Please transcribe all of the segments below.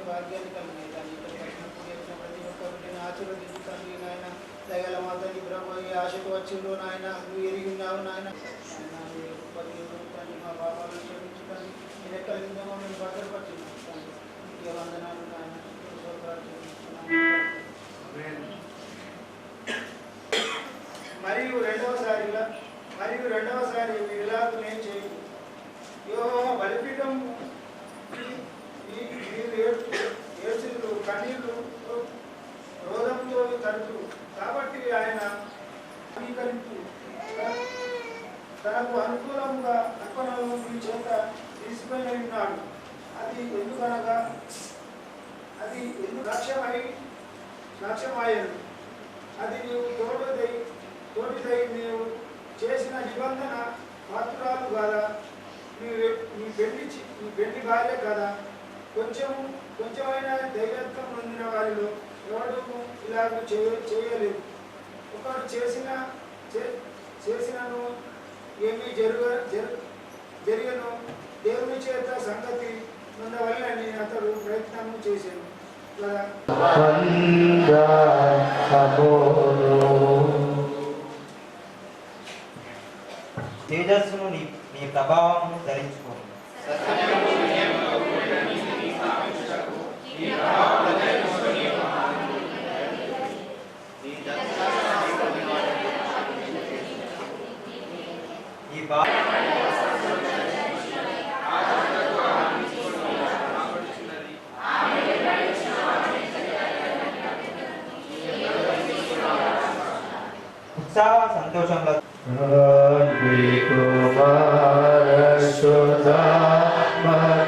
ఇచ్చే భాగ్యాన్ని కలిగి తండ్రి ఇక్కడికి వచ్చినప్పుడు చేసిన ప్రతి ఒక్క బిడ్డని ఆశీర్వదించు తండ్రి నాయన దయగల మా తండ్రి బ్రహ్మ ఈ ఆశకు వచ్చిందో నాయన నువ్వు ఎరిగి ఉన్నావు నాయన తండ్రి మా పాపాలను క్షమించు తండ్రి. నీ రెక్కల కింద మమ్మల్ని భద్రపరిచినావు తండ్రి. నీకే వందనాలు నాయన స్తోత్రాలు చెల్లిస్తున్నాము. మరియు రెండవసారిగా మరియు రెండవసారి వీరిలాగా నేను చేయను. యో బలిపీఠం మీరు ఏడ్చులు కన్నీళ్ళు రోధంతో తరచు కాబట్టి ఆయన అంగీకరించు తనకు అనుకూలంగా అర్పణలను మీ చేత తీసుకుని ఉన్నాడు అది ఎందుకనగా అది ఎందుకు లక్ష్యమై లక్ష్యమాయను అది నీవు తోడుదై తోటిదై నీవు చేసిన నిబంధన పాత్రాలు కదా నీ నీ పెళ్ళి నీ పెళ్ళి భార్య కదా. కొంచెం కొంచెమైనా దైవత్వం పొందిన వారిలో ఎవడు ఇలాగ చేయ చేయలేదు ఒకడు చేసిన చేసినను ఏమీ జరుగ జరు జరిగను దేవుని చేత సంగతి పొందవల్లని అతడు ప్రయత్నము చేశాను తేజస్సును నీ నీ ప్రభావం ధరించుకోండి ఈ బా ఉత్సాహ సంతోషంలో దేవుడేసిన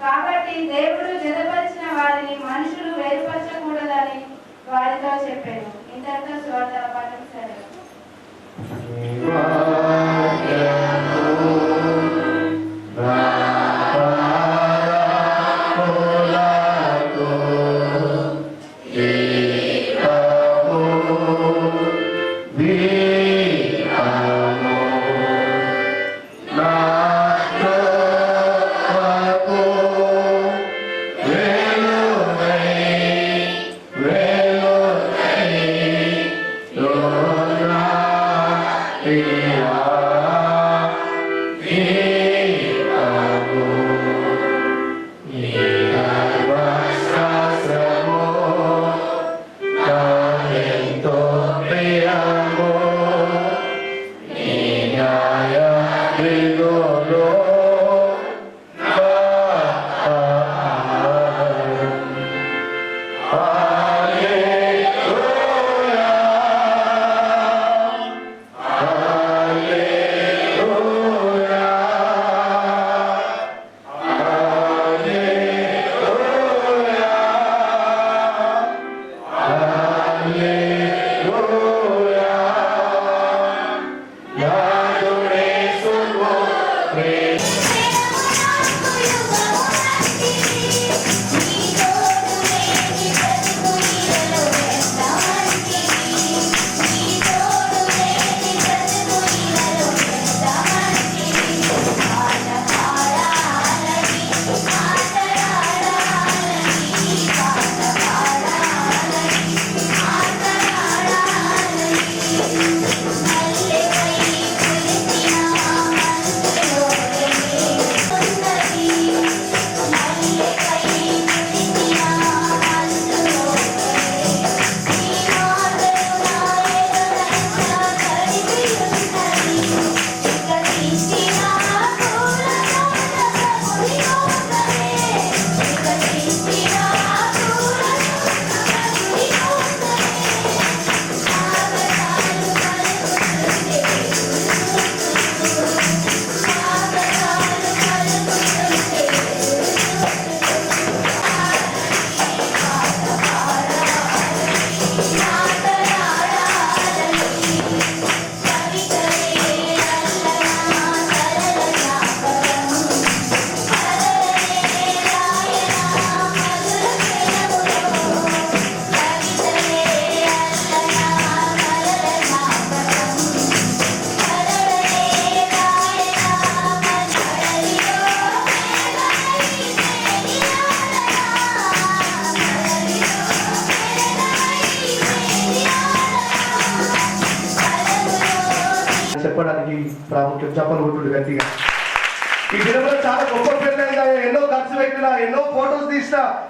కాబట్టి దేవుడు జతపరిచిన వారిని మనుషులు వేరుపరచకూడదని వారితో చెప్పాను. ఇంతటితో శ్రోత పాఠం సరే.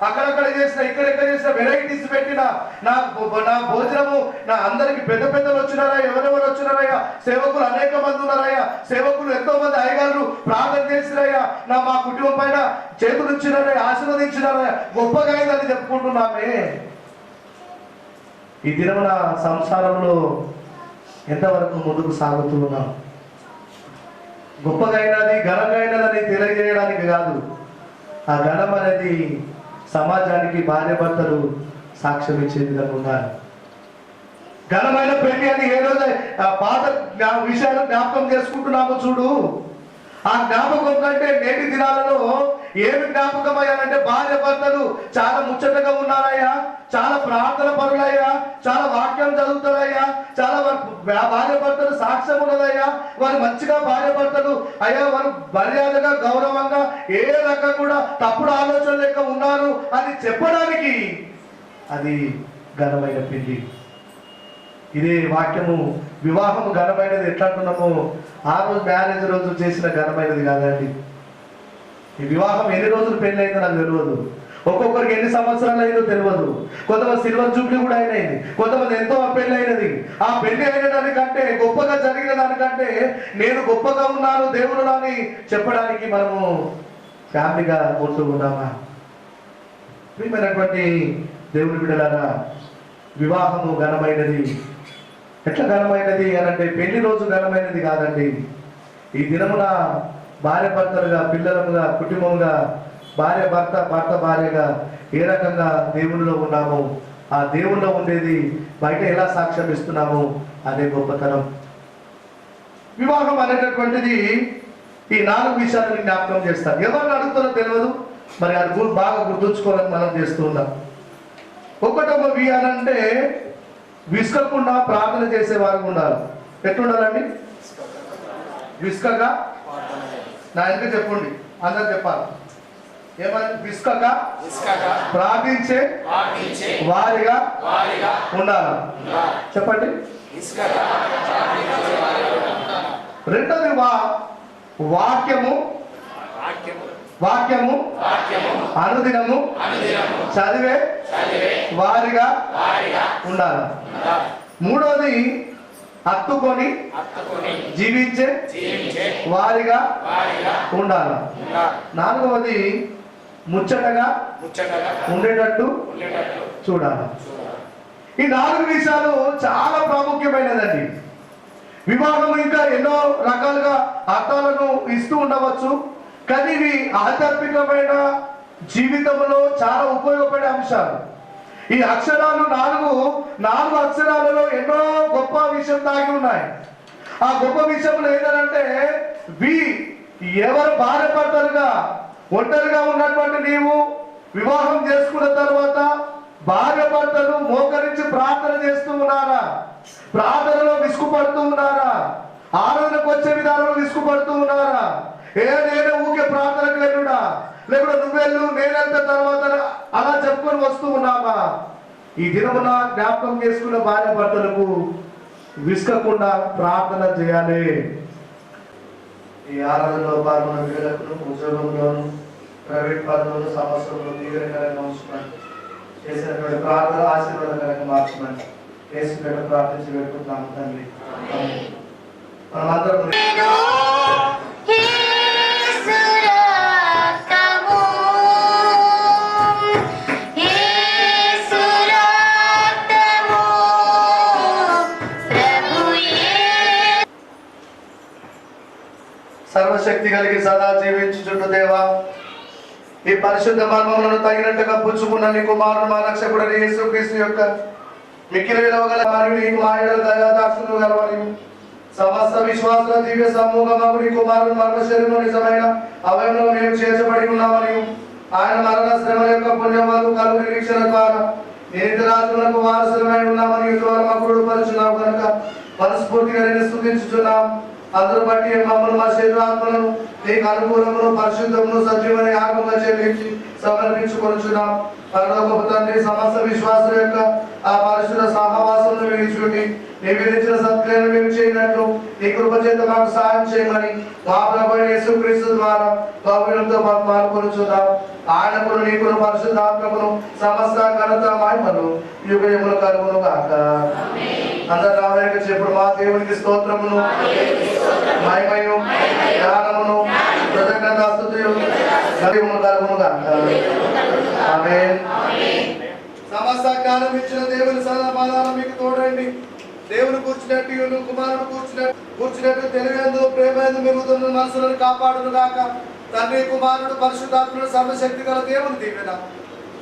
అక్కడక్కడ చేసిన ఇక్కడెక్కడ చేసిన వెరైటీస్ పెట్టిన నా నా భోజనము నా అందరికి పెద్ద పెద్దలు వచ్చినారా ఎవరెవరు వచ్చినారయ్యా సేవకులు అనేక మంది ఉన్నారయ్యా సేవకులు ఎంతో మంది అయ్యగారు ప్రార్థన చేసినయ్యా నా మా కుటుంబం పైన చేతులు ఇచ్చినారయ్యా ఆశీర్వదించినారయ్యా గొప్పగా అయిందని చెప్పుకుంటున్నామే. ఈ దినమున సంసారంలో ఎంతవరకు ముందుకు సాగుతున్నాం గొప్పగా అయినది ఘనంగా అయినదని తెలియజేయడానికి కాదు. ఆ ఘనం అనేది సమాజానికి భార్య భర్తలు సాక్ష్యం ఇచ్చే విధంగా ఉన్నారు ఘనమైన పెళ్ళి అని ఏ రోజు ఆ పాత విషయాలు జ్ఞాపకం చేసుకుంటున్నాము చూడు. ఆ జ్ఞాపకం కంటే నేటి దినాలలో ఏమి జ్ఞాపకం అయ్యాలంటే భార్య భర్తలు చాలా ముచ్చటగా ఉన్నారయ్యా. చాలా ప్రార్థన పరులయ్యా. చాలా వాక్యం చదువుతారయ్యా. చాలా వారు భార్య భర్తలు సాక్ష్యం ఉన్నదయ్యా. వారు మంచిగా భార్య భర్తలు అయ్యా వారు మర్యాదగా గౌరవంగా ఏ రకంగా కూడా తప్పుడు ఆలోచన లెక్క ఉన్నారు అని చెప్పడానికి అది ఘనమైన పెళ్ళి. ఇదే వాక్యము వివాహము ఘనమైనది. ఎట్లా అంటున్నామో ఆ రోజు మ్యారేజ్ రోజు చేసిన ఘనమైనది కాదండి. ఈ వివాహం ఎన్ని రోజులు పెళ్ళైందో నాకు తెలియదు. ఒక్కొక్కరికి ఎన్ని సంవత్సరాలు అయిందో తెలియదు. కొంతమంది సిల్వర్ జూబ్లీ కూడా అయినది కొంతమంది ఎంతో పెళ్ళి అయినది. ఆ పెళ్ళి అయిన దానికంటే గొప్పగా జరిగిన దానికంటే నేను గొప్పగా ఉన్నాను దేవుడు అని చెప్పడానికి మనము ఫ్యామిలీగా పోతూ ఉన్నామా? ప్రియమైనటువంటి దేవుని బిడ్డలారా వివాహము ఘనమైనది. ఎట్లా ఘనమైనది అని అంటే పెళ్ళి రోజు ఘనమైనది కాదండి. ఈ దినమున భార్య భర్తలుగా పిల్లలుగా కుటుంబంగా భార్య భర్త భర్త భార్యగా ఏ రకంగా దేవునిలో ఉన్నాము? ఆ దేవుణ్ణిలో ఉండేది బయట ఎలా సాక్ష్యం ఇస్తున్నాము? అనే గొప్పతనం. వివాహం అనేటటువంటిది ఈ నాలుగు విషయాలను జ్ఞాపకం చేస్తారు ఎవరిని అడుగుతారో తెలియదు. మరి అది బాగా గుర్తుంచుకోవాలని మనం చేస్తూ ఉన్నాం. ఒకటవ వి అని అంటే విసుకకుండా ప్రార్థన చేసేవారు ఉండాలి. ఎట్లుండాలండి? విసుకగా నా ఇంకా చెప్పండి? అందరు చెప్పాలి? ఏమని? విసుకక? ప్రార్థించే వారిగా? ఉండాలి? చెప్పండి. రెండోది వా వాక్యము. వాక్యము. అనుదినము. చదివే? వారిగా? ఉండాలి. మూడోది హత్తుకొని జీవించే వారిగా ఉండాలి. నాలుగవది ముచ్చటగా ఉండేటట్టు చూడాలి. ఈ నాలుగు విషయాలు చాలా ప్రాముఖ్యమైనదండి. వివాహం ఇంకా ఎన్నో రకాలుగా అర్థాలను ఇస్తూ ఉండవచ్చు. కానీ ఇవి ఆధ్యాత్మికమైన జీవితంలో చాలా ఉపయోగపడే అంశాలు. ఈ అక్షరాలు నాలుగు నాలుగు అక్షరాలలో ఎన్నో గొప్ప విషయం దాగి ఉన్నాయి. ఆ గొప్ప విషయంలో ఏంటంటే వి ఎవరు భార్య ఒంటరిగా ఉన్నటువంటి నీవు వివాహం చేసుకున్న తర్వాత భార్య భర్తలు మోకరించి ప్రార్థన చేస్తూ ఉన్నారా? ప్రార్థనలో విసుగుపడుతూ ఉన్నారా? ఆరాధనకు వచ్చే విధానంలో విసుగుపడుతూ ఉన్నారా? ఏ నేను ఊకే ప్రార్థనకు వెళ్ళుడా లేకపోతే నువ్వెళ్ళు నేనెళ్త తర్వాత అలా చెప్పుకొని వస్తూ ఉన్నామా? ఈ దినమున జ్ఞాపకం చేసుకున్న భార్య భర్తలకు విసుకకుండా ప్రార్థన చేయాలి. ఈ ఆరాధనలో పాల్గొన్న వీళ్ళకు ఉద్యోగంలోను ప్రైవేట్ పనులను సమస్యలను తీవ్రకరంగా ఉంచుకున్నాను చేసినటువంటి ప్రార్థన ఆశీర్వాదకరంగా మార్చమని చేసి ప్రార్థించి పెట్టుకుంటున్నాము తండ్రి. ఆమేన్. మనమందరం సర్వశక్తి కలిగి సదా జీవించుచుండు దేవా. ఈ పరిశుద్ధ మర్మములను తగినట్టుగా పుచ్చుకున్న నీ కుమారుడు మా రక్షకుడు యేసుక్రీస్తు యొక్క మిక్కిలి విలువ గల మరియు నీకు మాయల దయాదాక్షులు గల సమస్త విశ్వాసుల దివ్య సమూహము నీ కుమారుడు మరణ శరీరం నిజమైన అవయంలో మేము చేర్చబడి ఉన్నామని. ఆయన మరణ శ్రమ యొక్క పుణ్యమాలు కలుగు నిరీక్షణ ద్వారా నీతి రాజులకు వారసులమై ఉన్నామని ఇటువంటి మకుడు పరుచున్నావు కనుక మనస్ఫూర్తిగా నేను స్థుతించుచున్నాం అందరూ బట్టి మమ్మల్ని మా శరీరాత్మలను నీకు అనుకూలమును పరిశుద్ధమును సజీవని ఆగముగా చెల్లించి సమర్పించుకొనుచున్నాం. పరలోకపు తండ్రి సమస్త విశ్వాసుల యొక్క ఆ పరిశుద్ధ సహవాసంలో విడిచుండి నీ విధించిన సత్క్రియను మేము చేయనట్లు నీ కృప చేత మాకు సహాయం చేయమని మా ప్రభు యేసుక్రీస్తు ద్వారా గౌరవంతో మాకు పాల్గొనుచున్నాం. ఆయనకును నీకును పరిశుద్ధాత్మకును సమస్త ఘనత మహిమను యుగ యములు కలుగును గాక. అందరు రావాలిక చెప్పుడు మా దేవునికి స్తోత్రమును. మహిమయు జ్ఞానమును కృతజ్ఞతాస్తుతియు కలిగును కలుగును గాక సమస్త జ్ఞానం ఇచ్చిన దేవుని సదాపాదాలు మీకు తోడండి. దేవుని కూర్చున్నట్టు కుమారుడు కూర్చున్నట్టు కూర్చున్నట్టు తెలివేందు ప్రేమేందు మెరుగుతున్న మనసులను కాపాడును గాక తండ్రి కుమారుడు పరిశుద్ధాత్ముడు సర్వశక్తి గల దేవుని దీవెన.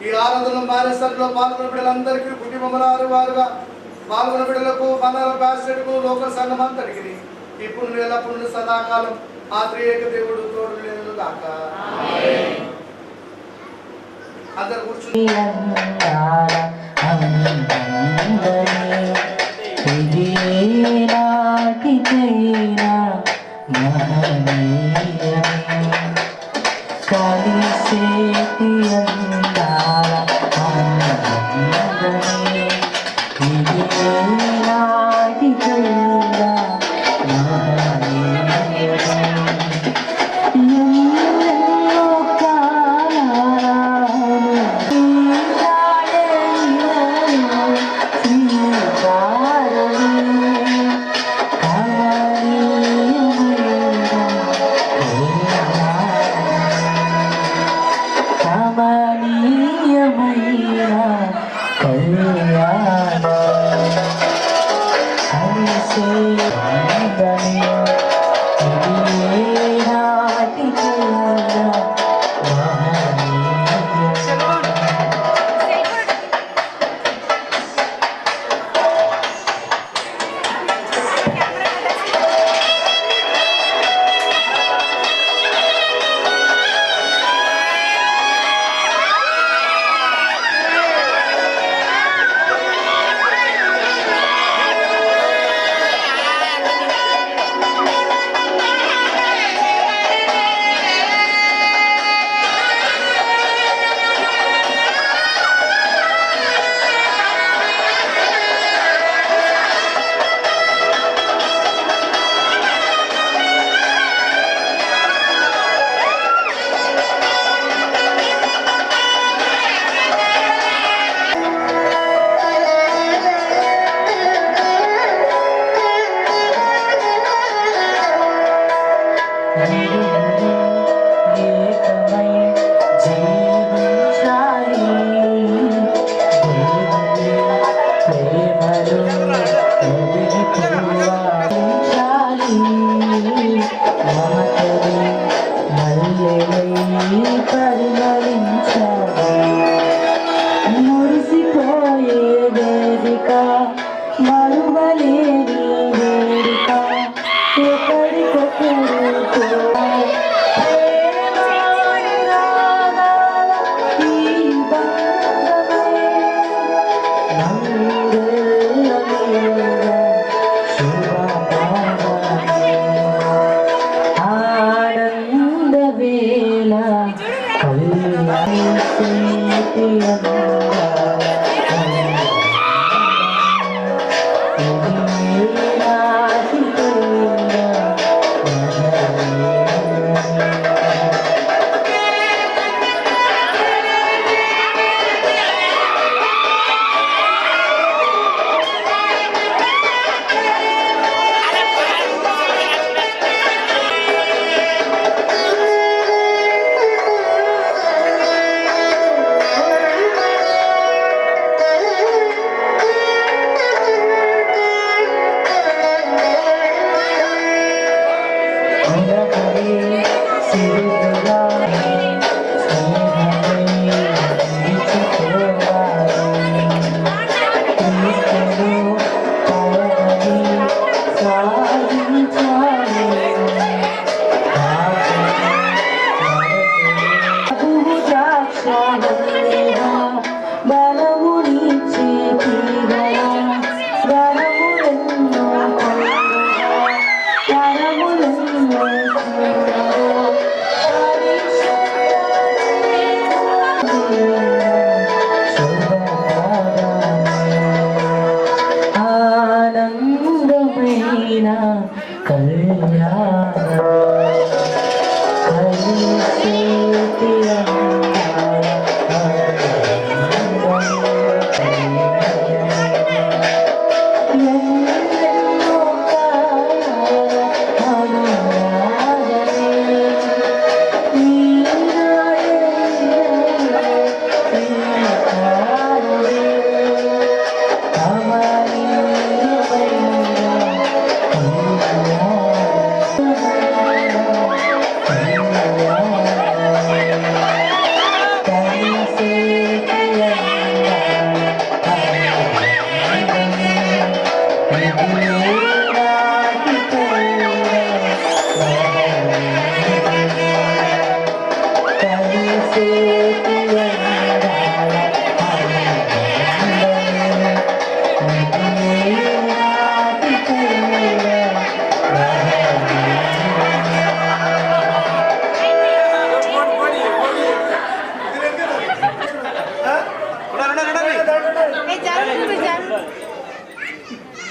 ఈ ఆరాధన మానసంలో పాల్గొన్న బిడ్డలందరికీ కుటుంబములారు వారుగా పాల్గొన్న బిడ్డలకు మనాల ప్యాసెట్కు లోకల్ సంఘం అంతటికి. ఇప్పుడు ఎల్లప్పుడు సదాకాలం ఆ త్రియేక దేవుడు తోడు లేదు కాక అందరు కూర్చుని.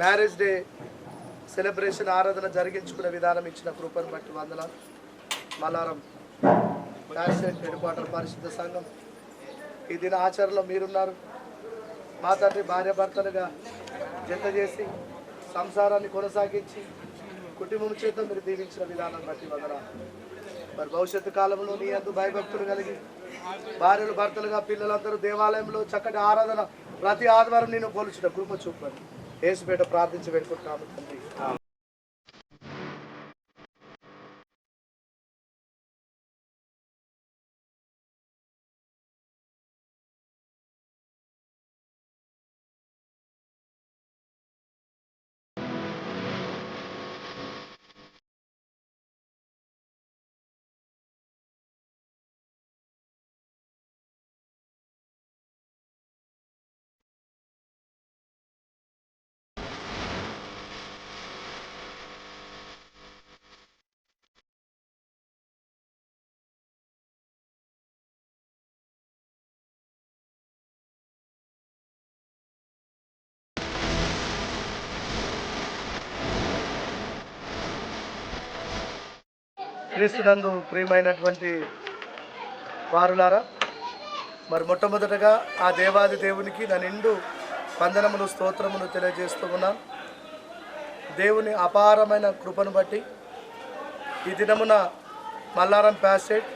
Marriage day celebration ఆరాధన జరిగించుకునే విధానం ఇచ్చిన కృపను బట్టి వందల మల్లారం నేషనల్ హెడ్ క్వార్టర్ పరిశుద్ధ సంఘం ఈ దిన ఆచరణలో మీరున్నారు. మా తండ్రి భార్య భర్తలుగా జత చేసి సంసారాన్ని కొనసాగించి కుటుంబం చేత మీరు దీవించిన విధానం బట్టి వందల మరి భవిష్యత్తు కాలంలో నీ అందు భయభక్తులు కలిగి భార్యలు భర్తలుగా పిల్లలందరూ దేవాలయంలో చక్కటి ఆరాధన ప్రతి ఆదివారం నేను పోల్చిన కృప చూపండి. ఏసుపేట ప్రార్థించి పెట్టుకుంటున్నాము క్రీస్తునందు ప్రియమైనటువంటి వారులారా మరి మొట్టమొదటగా ఆ దేవాది దేవునికి నా నిండు వందనములు స్తోత్రములు తెలియజేస్తూ ఉన్నాను. దేవుని అపారమైన కృపను బట్టి ఈ దినమున Mallaram pastorate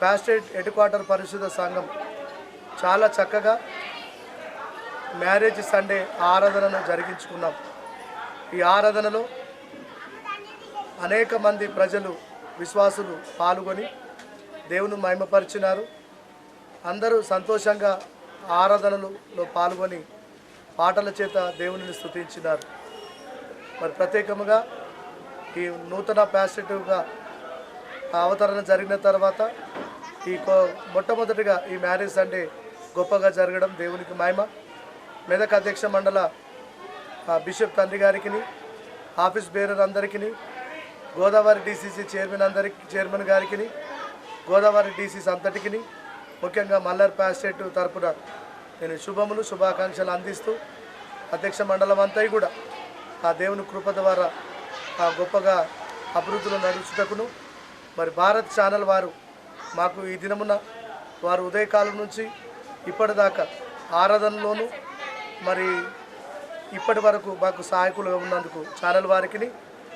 pastorate head quarter పరిశుద్ధ సంఘం చాలా చక్కగా మ్యారేజ్ సండే ఆరాధనను జరిగించుకున్నాం. ఈ ఆరాధనలో అనేక మంది ప్రజలు విశ్వాసులు పాల్గొని దేవుని మహిమపరిచినారు. అందరూ సంతోషంగా ఆరాధనలలో పాల్గొని పాటల చేత దేవునిని స్థుతించినారు మరి ప్రత్యేకముగా ఈ నూతన ప్యాసిటివ్గా అవతరణ జరిగిన తర్వాత ఈ మొట్టమొదటిగా ఈ మ్యారేజ్ సండే గొప్పగా జరగడం దేవునికి మహిమ. మెదక్ అధ్యక్ష మండల బిషప్ తండ్రి గారికి ఆఫీస్ బేరర్ అందరికీ గోదావరి డీసీసీ చైర్మన్ అందరికి చైర్మన్ గారికి గోదావరి డీసీసీ అంతటికి ముఖ్యంగా మల్లర్ ప్యాస్టేట్ తరపున నేను శుభములు శుభాకాంక్షలు అందిస్తూ అధ్యక్ష మండలం అంతా కూడా ఆ దేవుని కృప ద్వారా ఆ గొప్పగా అభివృద్ధిలో నడుచుటకును మరి భారత్ ఛానల్ వారు మాకు ఈ దినమున వారు ఉదయకాలం నుంచి ఇప్పటిదాకా ఆరాధనలోనూ మరి ఇప్పటి వరకు మాకు సహాయకులుగా ఉన్నందుకు ఛానల్ వారికి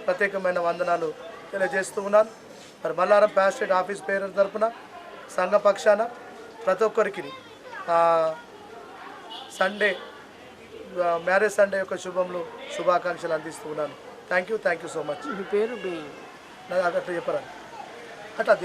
ప్రత్యేకమైన వందనాలు తెలియజేస్తూ ఉన్నాను. మరి మల్లారం ప్యాస్టేట్ ఆఫీస్ పేరు తరపున సంఘ పక్షాన ప్రతి ఒక్కరికి సండే మ్యారేజ్ సండే యొక్క శుభంలో శుభాకాంక్షలు అందిస్తూ ఉన్నాను. Thank you thank you so much పేరు నాకు అట్లా చెప్పరా? అట్లా